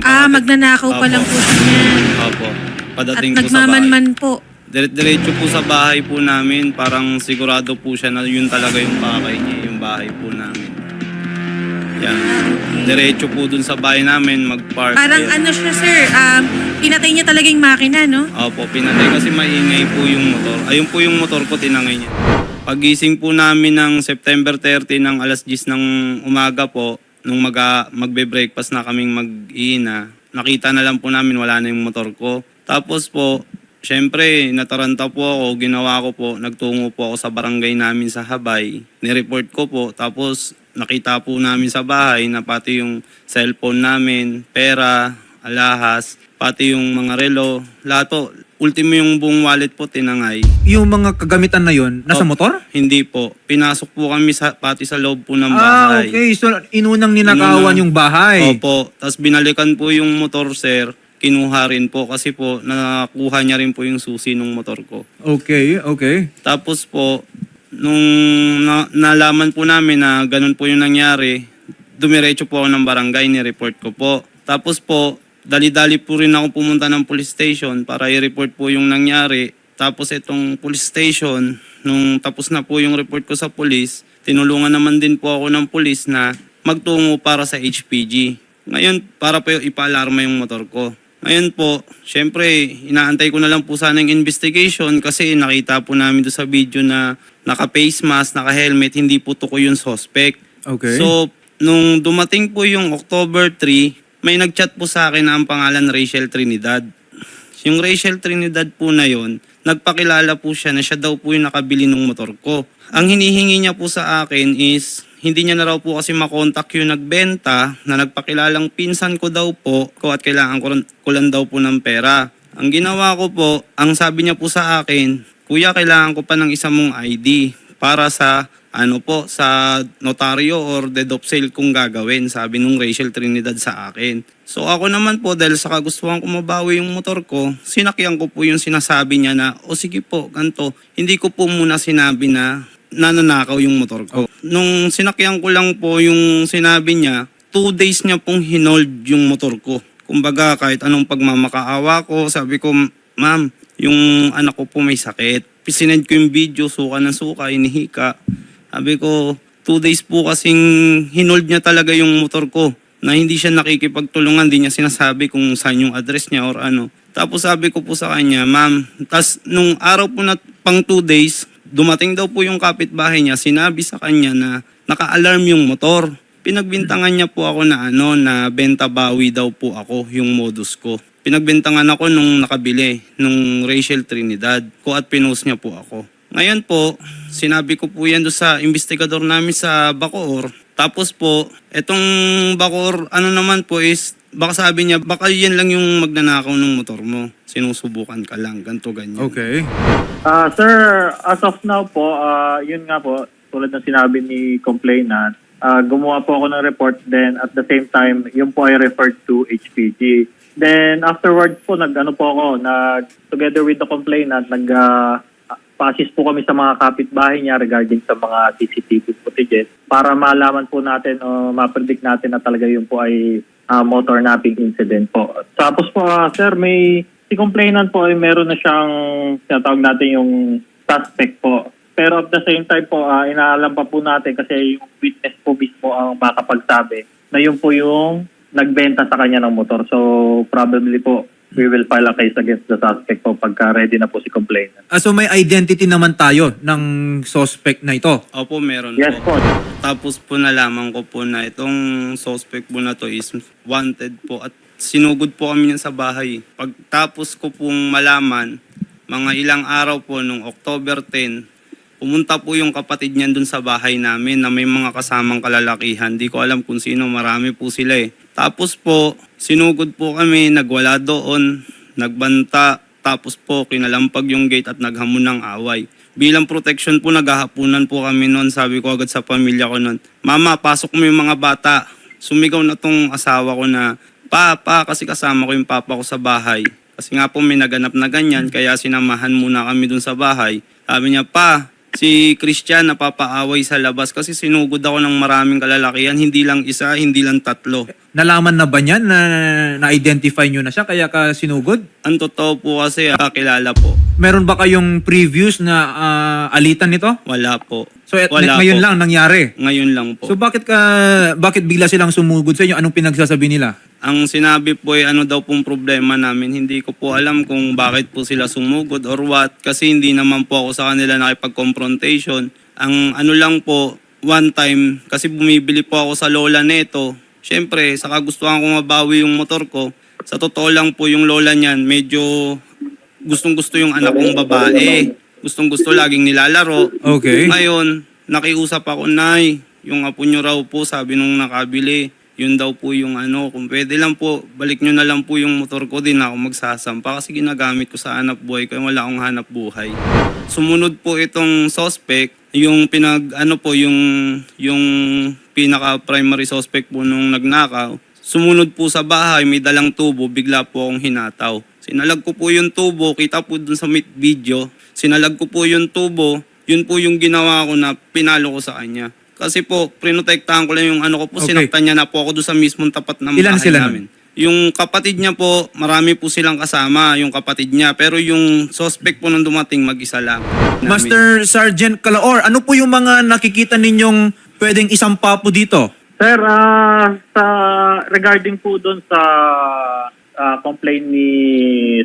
Ah, magnanakaw pa Opo. lang po siya. Opo. At Padating po sa bahay. nagmamanman po. Dire- Diretso po sa bahay po namin, parang sigurado po siya na yun talaga yung pakay niya, yung bahay po namin. Yan. Diretso po dun sa bahay namin, mag-park. Parang Ayan. ano siya, sir, um, pinatay niya talaga yung makina, no? Opo, pinatay kasi maingay po yung motor. Ayun po yung motor ko, tinangay niya. Pagising po namin ng September 30 ng alas 10 ng umaga po, nung mag magbe-breakfast na kaming mag-iina, nakita na lang po namin wala na yung motor ko. Tapos po, syempre, nataranta po ako, ginawa ko po, nagtungo po ako sa barangay namin sa Habay. Nireport ko po, tapos nakita po namin sa bahay na pati yung cellphone namin, pera, alahas, pati yung mga relo, lahat po. Ultimo yung buong wallet po tinangay. Yung mga kagamitan na yon nasa Oh, motor? Hindi po. Pinasok po kami sa, pati sa loob po ng Ah, bahay. okay. So, inunang ninakawan Inunang- yung bahay. Opo. Tapos binalikan po yung motor, sir. Kinuha rin po kasi po nakuha niya rin po yung susi ng motor ko. Okay, okay. Tapos po, nung na- nalaman po namin na ganun po yung nangyari, dumiretso po ako ng barangay, ni-report ko po. Tapos po, dali-dali po rin ako pumunta ng police station para i-report po yung nangyari. Tapos itong police station, nung tapos na po yung report ko sa police, tinulungan naman din po ako ng police na magtungo para sa HPG. Ngayon, para po ipaalarma yung motor ko. Ngayon po, syempre, inaantay ko na lang po sana yung investigation kasi nakita po namin doon sa video na naka-face mask, naka-helmet, hindi po tuko yung suspect. Okay. So, nung dumating po yung October 3, may nagchat po sa akin na ang pangalan Rachel Trinidad. Yung Rachel Trinidad po na yon, nagpakilala po siya na siya daw po yung nakabili ng motor ko. Ang hinihingi niya po sa akin is, hindi niya na raw po kasi makontak yung nagbenta na nagpakilalang pinsan ko daw po ko at kailangan ko, ko lang daw po ng pera. Ang ginawa ko po, ang sabi niya po sa akin, Kuya, kailangan ko pa ng isa mong ID para sa ano po sa notaryo or deed of sale kung gagawin, sabi nung Rachel Trinidad sa akin. So ako naman po dahil sa kagustuhan ko mabawi yung motor ko, sinakyan ko po yung sinasabi niya na, o sige po, ganto. Hindi ko po muna sinabi na nananakaw yung motor ko. Nung sinakyan ko lang po yung sinabi niya, two days niya pong hinold yung motor ko. Kumbaga kahit anong pagmamakaawa ko, sabi ko, ma'am, yung anak ko po may sakit. Sinend ko yung video, suka ng suka, inihika. Sabi ko, two days po kasing hinold niya talaga yung motor ko na hindi siya nakikipagtulungan, hindi niya sinasabi kung saan yung address niya or ano. Tapos sabi ko po sa kanya, ma'am, tas nung araw po na pang two days, dumating daw po yung kapitbahay niya, sinabi sa kanya na naka-alarm yung motor. Pinagbintangan niya po ako na ano, na benta bawi daw po ako, yung modus ko. Pinagbintangan ako nung nakabili, nung Rachel Trinidad ko at pinost niya po ako. Ngayon po, sinabi ko po yan doon sa investigador namin sa Bacoor. Tapos po, etong Bacoor, ano naman po is, baka sabi niya, baka yan lang yung magnanakaw ng motor mo. Sinusubukan ka lang, ganto ganyan. Okay. Ah, sir, as of now po, ah, yun nga po, tulad ng sinabi ni complainant, ah, gumawa po ako ng report then at the same time, yun po ay referred to HPG. Then afterwards po, nag-ano po ako, nag, together with the complainant, nag ah, pa-assist po kami sa mga kapitbahay niya regarding sa mga CCTV footages para malaman po natin o ma-predict natin na talaga yun po ay ah, motor napping incident po. Tapos po, ah, sir, may si complainant po ay meron na siyang tinatawag natin yung suspect po. Pero at the same time po, ah, inaalam pa po natin kasi yung witness po mismo ang makapagsabi na yun po yung nagbenta sa kanya ng motor. So probably po, we will file a case against the suspect po pagka ready na po si complainant. Ah, so may identity naman tayo ng suspect na ito. Opo, meron Yes po. po. Tapos po nalaman ko po na itong suspect po na to is wanted po at sinugod po kami niyan sa bahay. Pagtapos ko pong malaman, mga ilang araw po nung October 10, pumunta po yung kapatid niyan dun sa bahay namin na may mga kasamang kalalakihan. Di ko alam kung sino, marami po sila eh. Tapos po, sinugod po kami, nagwala doon, nagbanta, tapos po kinalampag yung gate at naghamon ng away. Bilang protection po, naghahapunan po kami noon. Sabi ko agad sa pamilya ko noon, Mama, pasok mo yung mga bata. Sumigaw na tong asawa ko na, Pa, pa, kasi kasama ko yung papa ko sa bahay. Kasi nga po may naganap na ganyan, kaya sinamahan muna kami dun sa bahay. Sabi niya, Pa, si Christian napapaaway sa labas kasi sinugod ako ng maraming kalalakihan, hindi lang isa, hindi lang tatlo. Nalaman na ba niyan na na-identify nyo na siya kaya ka sinugod? Ang totoo po kasi, kakilala po. Meron ba kayong previous na ah, alitan nito? Wala po. So et, Wala ngayon po. lang nangyari. Ngayon lang po. So bakit ka bakit bigla silang sumugod sa inyo? Anong pinagsasabi nila? Ang sinabi po ay ano daw pong problema namin. Hindi ko po alam kung bakit po sila sumugod or what. Kasi hindi naman po ako sa kanila nakipag-confrontation. Ang ano lang po, one time, kasi bumibili po ako sa lola neto. Siyempre, sa kagustuhan ko mabawi yung motor ko. Sa totoo lang po yung lola niyan, medyo gustong gusto yung anak kong babae. Gustong gusto laging nilalaro. Okay. Ngayon, nakiusap ako, Nay, yung apo nyo raw po, sabi nung nakabili, yun daw po yung ano, kung pwede lang po, balik nyo na lang po yung motor ko, din ako magsasampa kasi ginagamit ko sa hanap buhay ko, wala akong hanap buhay. Sumunod po itong suspect, yung pinag, ano po, yung, yung pinaka primary suspect po nung nagnakaw, sumunod po sa bahay, may dalang tubo, bigla po akong hinataw. Sinalag ko po yung tubo, kita po dun sa video, sinalag ko po yung tubo, yun po yung ginawa ko na pinalo ko sa kanya. Kasi po, prinotektahan ko lang yung ano ko po, Okay. sinaktan niya na po ako doon sa mismong tapat ng Ilan bahay sila namin. Yung kapatid niya po, marami po silang kasama, yung kapatid niya. Pero yung suspect po nung dumating, mag-isa lang. namin. Master Sergeant Calaor, ano po yung mga nakikita ninyong pwedeng isampa po dito? Sir, ah, sa regarding po doon sa ah, complaint ni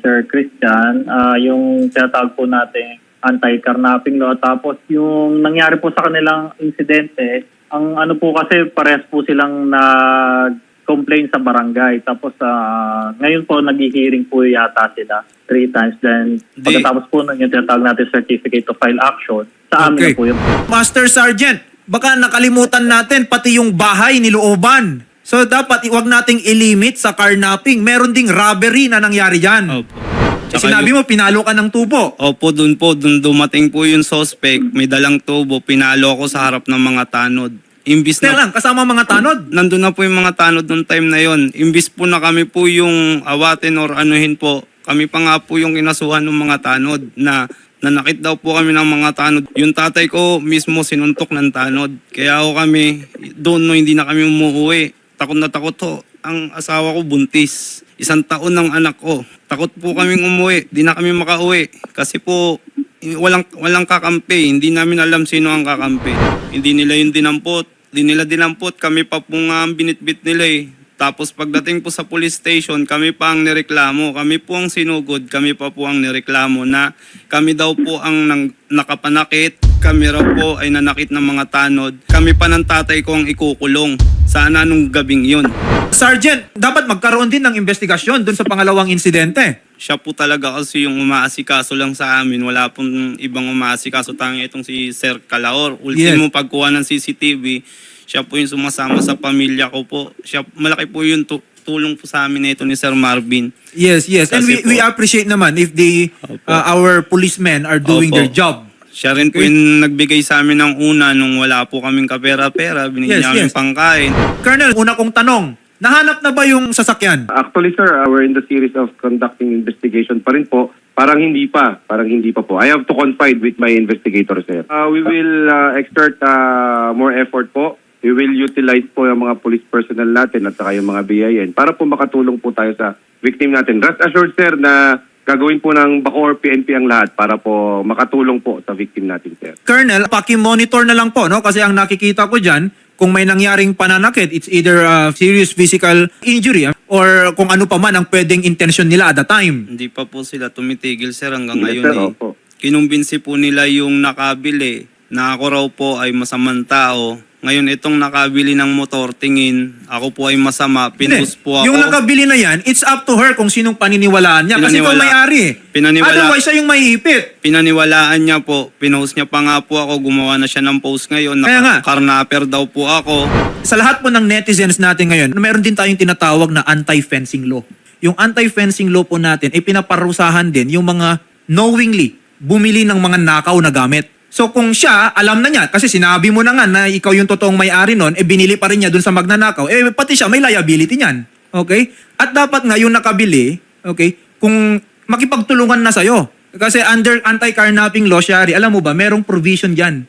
Sir Christian, ah, yung tinatawag po natin anti-carnapping law, tapos yung nangyari po sa kanilang insidente, ang ano po kasi parehas po silang nag-complain sa barangay. Tapos ah, ngayon po nag-hearing po yata sila three times. Then Di- pagkatapos po nun yung tinatawag natin certificate of file action, sa amin na po yun. Master Sergeant, baka nakalimutan natin pati yung bahay ni Looban. So dapat iwag nating ilimit sa carnapping. Meron ding robbery na nangyari dyan. Opo. Eh, Tsaka sinabi yung- mo, pinalo ka ng tubo. Opo, dun po, dun dumating po yung suspect, may dalang tubo, pinalo ko sa harap ng mga tanod. Imbis na lang, kasama mga tanod. nandun na po yung mga tanod nung time na yon. Imbis po na kami po yung awatin or anuhin po, kami pa nga po yung kinasuhan ng mga tanod na nanakit daw po kami ng mga tanod. Yung tatay ko mismo sinuntok ng tanod. Kaya ako kami, doon no, hindi na kami umuwi. Takot na takot ho. Ang asawa ko buntis. Isang taon ng anak ko. Takot po kaming umuwi. Di na kami makauwi. Kasi po, walang walang kakampi. Hindi namin alam sino ang kakampi. Hindi nila yung dinampot. Hindi nila dinampot. Kami pa po nga ang binitbit nila eh. Tapos pagdating po sa police station, kami pa ang nireklamo. Kami po ang sinugod. Kami pa po ang nireklamo na kami daw po ang nang, nakapanakit. Kami raw po ay nanakit ng mga tanod. Kami pa ng tatay ko ang ikukulong. Sana nung gabing yun. Sergeant, dapat magkaroon din ng investigasyon dun sa pangalawang insidente. siya po talaga kasi yung umaasikaso lang sa amin. Wala pong ibang umaasikaso. Tanging itong si Sir Calaor. Ultimo pagkuha ng CCTV, siya po yung sumasama sa pamilya ko po. Siya, malaki po yung tu- tulong po sa amin na ito ni Sir Marvin. Yes, yes. And we, Kasi po- we appreciate naman if the Opo. uh, our policemen are doing Opo. their job. Siya rin po yung nagbigay sa amin ng una nung wala po kaming kapera-pera. Yes, Binigyan niya kami yes. pangkain. Colonel, una kong tanong, nahanap na ba yung sasakyan? Actually, sir, uh, we're in the series of conducting investigation pa rin po. Parang hindi pa. Parang hindi pa po. I have to confide with my investigator, sir. Uh, we will uh, exert uh, more effort po. We will utilize po yung mga police personnel natin at saka yung mga BIN para po makatulong po tayo sa victim natin. Rest assured, sir, na gagawin po ng Bacoor PNP ang lahat para po makatulong po sa victim natin, sir. Colonel, paki-monitor na lang po, no? Kasi ang nakikita ko dyan, kung may nangyaring pananakit, it's either a serious physical injury ah, or kung ano pa man ang pwedeng intention nila at the time. Hindi pa po sila tumitigil, Sir, hanggang Yes, ngayon sir, eh. opo. kinumbinsi po nila yung nakabili na ako raw po ay masamang tao. Ngayon itong nakabili ng motor, tingin, ako po ay masama, pinus Hindi. po ako. Yung nakabili na yan, it's up to her kung sinong paniniwalaan niya. Kasi ikaw Pinaniwala- may-ari. eh. Pinaniwala- Otherwise, siya yung maiipit. Pinaniwalaan niya po, pinost niya pa nga po ako, gumawa na siya ng post ngayon, Kaya nga. naka-carnapper daw po ako. Sa lahat po ng netizens natin ngayon, meron din tayong tinatawag na anti-fencing law. Yung anti-fencing law po natin, ay pinaparusahan din yung mga knowingly bumili ng mga nakaw na gamit. So kung siya, alam na niya, kasi sinabi mo na nga na ikaw yung totoong may-ari nun, eh binili pa rin niya dun sa magnanakaw, eh pati siya may liability niyan. Okay? At dapat nga yung nakabili, okay, kung makipagtulungan na sa'yo. Kasi under anti-carnapping law, Shari, alam mo ba, merong provision dyan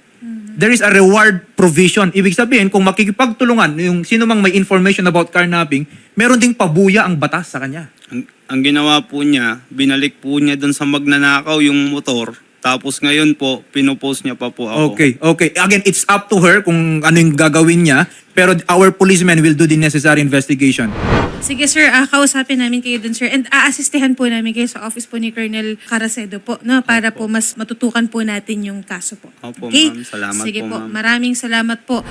there is a reward provision. Ibig sabihin, kung makikipagtulungan yung sino mang may information about carnapping, meron ding pabuya ang batas sa kanya. Ang, ang ginawa po niya, binalik po niya doon sa magnanakaw yung motor. Tapos ngayon po, pinopost niya pa po ako. Okay, okay. Again, it's up to her kung ano yung gagawin niya. Pero our policemen will do the necessary investigation. Sige sir, ah, kausapin namin kayo dun sir. And aasistehan po namin kayo sa office po ni Colonel Caracedo po, no? Para po mas matutukan po natin yung kaso po. Opo, Okay? ma'am. Salamat Sige po, po, ma'am. maraming salamat po.